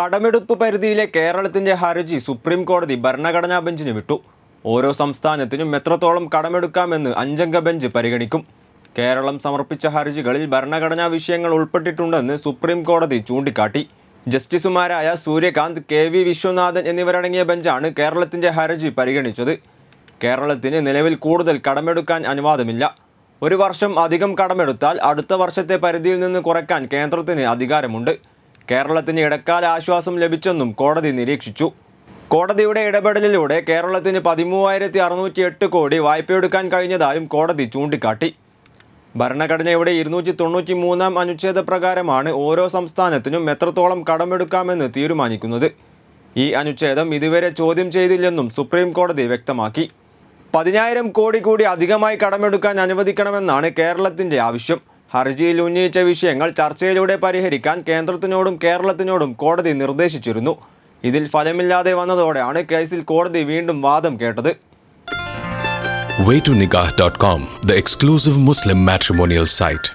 കടമെടുപ്പ് പരിധിയിലെ കേരളത്തിന്റെ ഹർജി സുപ്രീം കോടതി ഭരണഘടനാ ബെഞ്ചിന് വിട്ടു. ഓരോ സംസ്ഥാനത്തിനും എത്രത്തോളം കടമെടുക്കാമെന്ന് അഞ്ചംഗ ബെഞ്ച് പരിഗണിക്കും. കേരളം സമർപ്പിച്ച ഹർജികളിൽ ഭരണഘടനാ വിഷയങ്ങൾ ഉൾപ്പെട്ടിട്ടുണ്ടെന്ന് സുപ്രീം കോടതി ചൂണ്ടിക്കാട്ടി. ജസ്റ്റിസുമാരായ സൂര്യകാന്ത് കെ വി വിശ്വനാഥൻ എന്നിവരടങ്ങിയ ബെഞ്ചാണ് കേരളത്തിന്റെ ഹർജി പരിഗണിച്ചത്. കേരളത്തിന് നിലവിൽ കൂടുതൽ കടമെടുക്കാൻ അനുവാദമില്ല. ഒരു വർഷം അധികം കടമെടുത്താൽ അടുത്ത വർഷത്തെ പരിധിയിൽ നിന്ന് കുറയ്ക്കാൻ കേന്ദ്രത്തിന് അധികാരമുണ്ട്. കേരളത്തിന് ഇടക്കാല ആശ്വാസം ലഭിച്ചെന്നും കോടതി നിരീക്ഷിച്ചു. കോടതിയുടെ ഇടപെടലിലൂടെ കേരളത്തിന് പതിമൂവായിരത്തി അറുന്നൂറ്റി എട്ട് കോടി വായ്പയെടുക്കാൻ കഴിഞ്ഞതായും കോടതി ചൂണ്ടിക്കാട്ടി. ഭരണഘടനയുടെ ഇരുന്നൂറ്റി തൊണ്ണൂറ്റി മൂന്നാം അനുച്ഛേദ പ്രകാരമാണ് ഓരോ സംസ്ഥാനത്തിനും എത്രത്തോളം കടമെടുക്കാമെന്ന് തീരുമാനിക്കുന്നത്. ഈ അനുച്ഛേദം ഇതുവരെ ചോദ്യം ചെയ്തില്ലെന്നും സുപ്രീം കോടതി വ്യക്തമാക്കി. പതിനായിരം കോടി കൂടി അധികമായി കടമെടുക്കാൻ അനുവദിക്കണമെന്നാണ് കേരളത്തിന്റെ ആവശ്യം. ഹർജിയിൽ ഉന്നയിച്ച വിഷയങ്ങൾ ചർച്ചയിലൂടെ പരിഹരിക്കാൻ കേന്ദ്രത്തിനോടും കേരളത്തിനോടും കോടതി നിർദ്ദേശിച്ചിരുന്നു ഇതിൽ ഫലമില്ലാതെ വന്നതോടെയാണ് കേസിൽ കോടതി വീണ്ടും വാദം കേട്ടത് waytonikah.com, the exclusive Muslim matrimonial site.